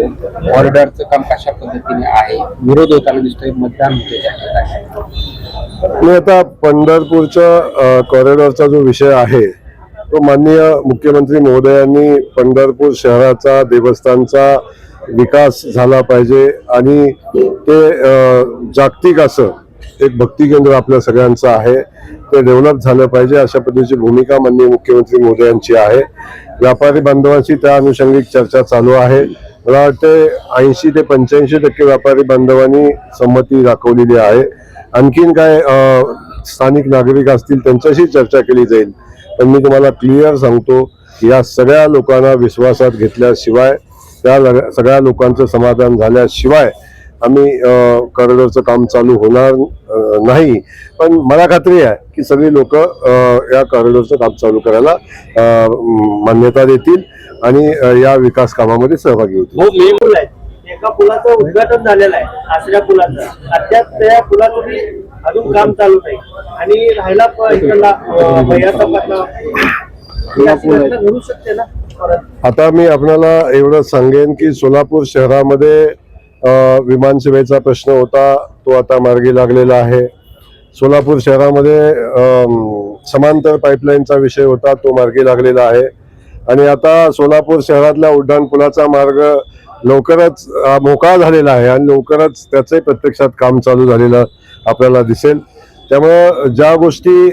कॉरिडॉरचं काम कशा पद्धतीने आहे? विरोध होताना दिसतोय मतदान होते मी आता पंढरपूरच्या कॉरिडॉरचा जो विषय आहे तो माननीय मुख्यमंत्री महोदयांनी पंढरपूर शहराचा देवस्थानचा विकास झाला पाहिजे आणि ते जागतिक असं एक भक्ती केंद्र आपल्या सगळ्यांचं आहे. ते डेव्हलप झालं पाहिजे अशा पद्धतीची भूमिका माननीय मुख्यमंत्री मोदयांची आहे. व्यापारी बांधवांशी त्या अनुषंगिक चर्चा चालू आहे. मला वाटते ऐंशी ते पंच्याऐंशी टक्के व्यापारी बांधवांनी संमती दाखवलेली आहे. आणखीन काय स्थानिक नागरिक असतील त्यांच्याशी चर्चा केली जाईल. पण मी तुम्हाला क्लिअर सांगतो या सगळ्या लोकांना विश्वासात घेतल्याशिवाय त्या सगळ्या लोकांचं समाधान झाल्याशिवाय आम्ही करडरचं कॉरिडॉरचं काम चालू होणार नाही. पण मला खात्री आहे की सगळी लोक या कॉरिडॉरचं काम चालू करायला मान्यता देतील. आणि या विकास कामामध्ये सहभागी होतील हो एका पुलाचं उद्घाटन झालेलं आहे आसऱ्या पुलाचं. अद्याप त्या बी अजून काम चालू नाही. आणि राहिला घडू शकते ना आता मी आपल्याला एवढं सांगेन की सोलापूर शहरामध्ये विमानसेवेचा प्रश्न होता तो आता मार्गी लागलेला आहे. सोलापूर शहरामध्ये समांतर पाईपलाईनचा विषय होता तो मार्गी लागलेला आहे. आणि आता सोलापूर शहरातल्या उड्डाणपुलाचा मार्ग लवकरच मोकळा झालेला आहे आणि लवकरच त्याचंही प्रत्यक्षात काम चालू झालेलं आपल्याला दिसेल. त्यामुळं ज्या गोष्टी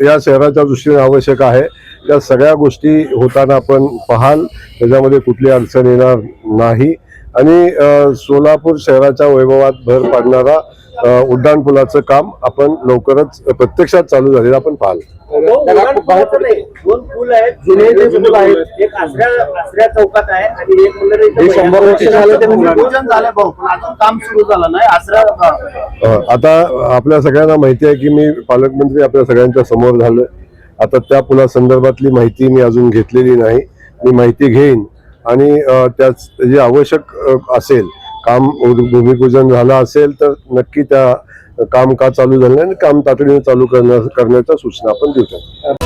या शहराच्या दृष्टीने आवश्यक आहे त्या सगळ्या गोष्टी होताना आपण पाहाल. त्याच्यामध्ये कुठली अडचण येणार नाही. आणि सोलापूर शहराच्या वैभवात भर पाडणारा उड्डाणपुलाचं काम आपण लवकरच प्रत्यक्षात चालू झालेलं आपण पाहाल. दोन उड्डाण पुलाचं नाही दोन पूल आहेत जुने जे पूल आहेत. एक आसऱ्या आसऱ्या चौकात आहे आणि एक म्हणलं इथं शंभर वर्ष भैया- झालं ते भूमिपूजन झालं भाऊ पण अजून काम सुरू झालं नाही आसरा अ, आता आपल्या सगळ्यांना माहिती आहे की मी पालकमंत्री आपल्या सगळ्यांच्या समोर झालोय आता त्या पुलासंदर्भातली माहिती मी अजून घेतलेली नाही. मी माहिती घेईन आणि त्याच जे आवश्यक असेल काम भूमिपूजन झालं असेल तर नक्की त्या काम का चालू झालं आणि काम तातडीने चालू करण्या करण्याच्या सूचना आपण देऊ